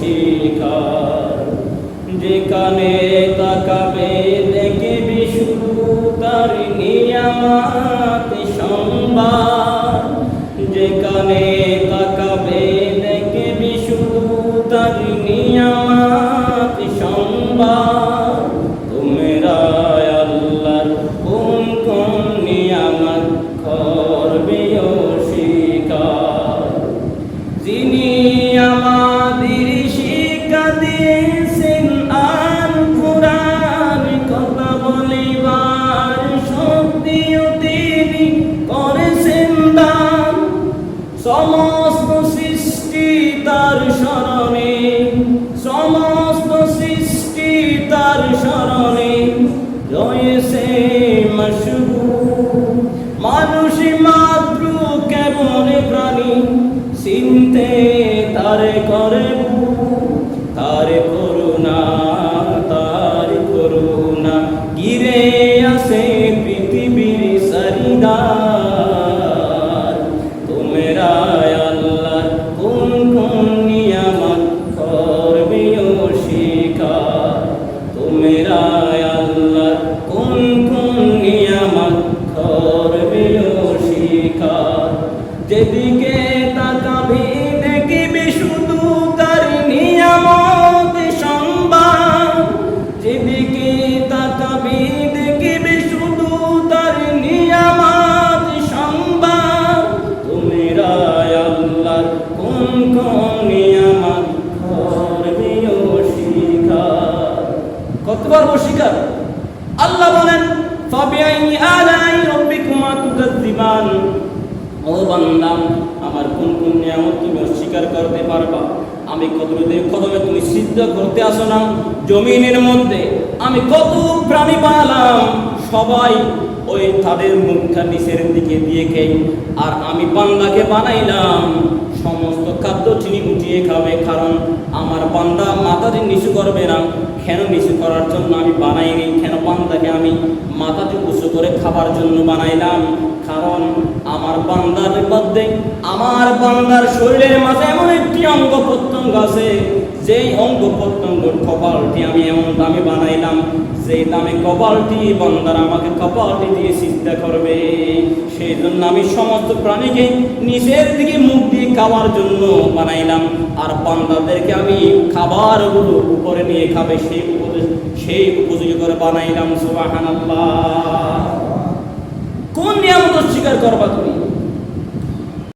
শিকার। যেখানে তাকাবে দেখবি শুধু তার নিয়ামাত সম্ভার। যেখানে তাকাবে দেখবি শুধু তার নিয়ামাত সম্ভার। তোমরা আমার সমস্ত সৃষ্টি তার স্মরণে, সমস্ত সৃষ্টি তার স্মরণে রয়েছে মশগুল মানুষ মাত্র কেমন প্রাণী, চিনতে তারে করে যেদিকে কতবার অস্বীকার আল্লাহ বলেন ফাবিআই আলাই রাব্বিকুমা তুকাজ্জিবান ও বান্দা, আমার কোন কোন নিয়ামত তুমি অস্বীকার করতে পারবা? আমি কদমে কদমে তুমি সিদ্ধ করতে আসো না। জমিনের মধ্যে আমি কত প্রাণী বানালাম সবাই ওই তাদের মুখটা নিচের দিকে দিয়ে খেয়ে, আর আমি বান্দাকে বানাইলাম। সমস্ত খাদ্য চিনি উঠিয়ে খাবে, কারণ আমার বান্দা মাথাটি নিচু করবে না। কেন নিচু করার জন্য আমি বানাইনি? কেন বান্দাকে আমি মাথাটি উঁচু করে খাবার জন্য বানাইলাম? কারণ আমার বান্দার মধ্যে, আমার বান্দার শরীরের মাঝে এমন একটি অঙ্গ প্রত্যঙ্গ আছে, যেই অঙ্গ প্রত্যঙ্গর কপালটি আমি এমন দামে বানাইলাম সেই দামে কপালটি, বান্দার আমাকে কপালটি দিয়ে চিন্তা করবে। সেই জন্য আমি সমস্ত প্রাণীকে নিচের দিকে মুখ দিয়ে খাওয়ার জন্য বানাইলাম। আর বান্দাদেরকে আমি খাবারগুলো উপরে নিয়ে খাবে, সেই উপদেশ, সেই উপযোগী করে বানাইলাম সুবাহান কোন নিয়ামত অস্বীকার করবা তুমি?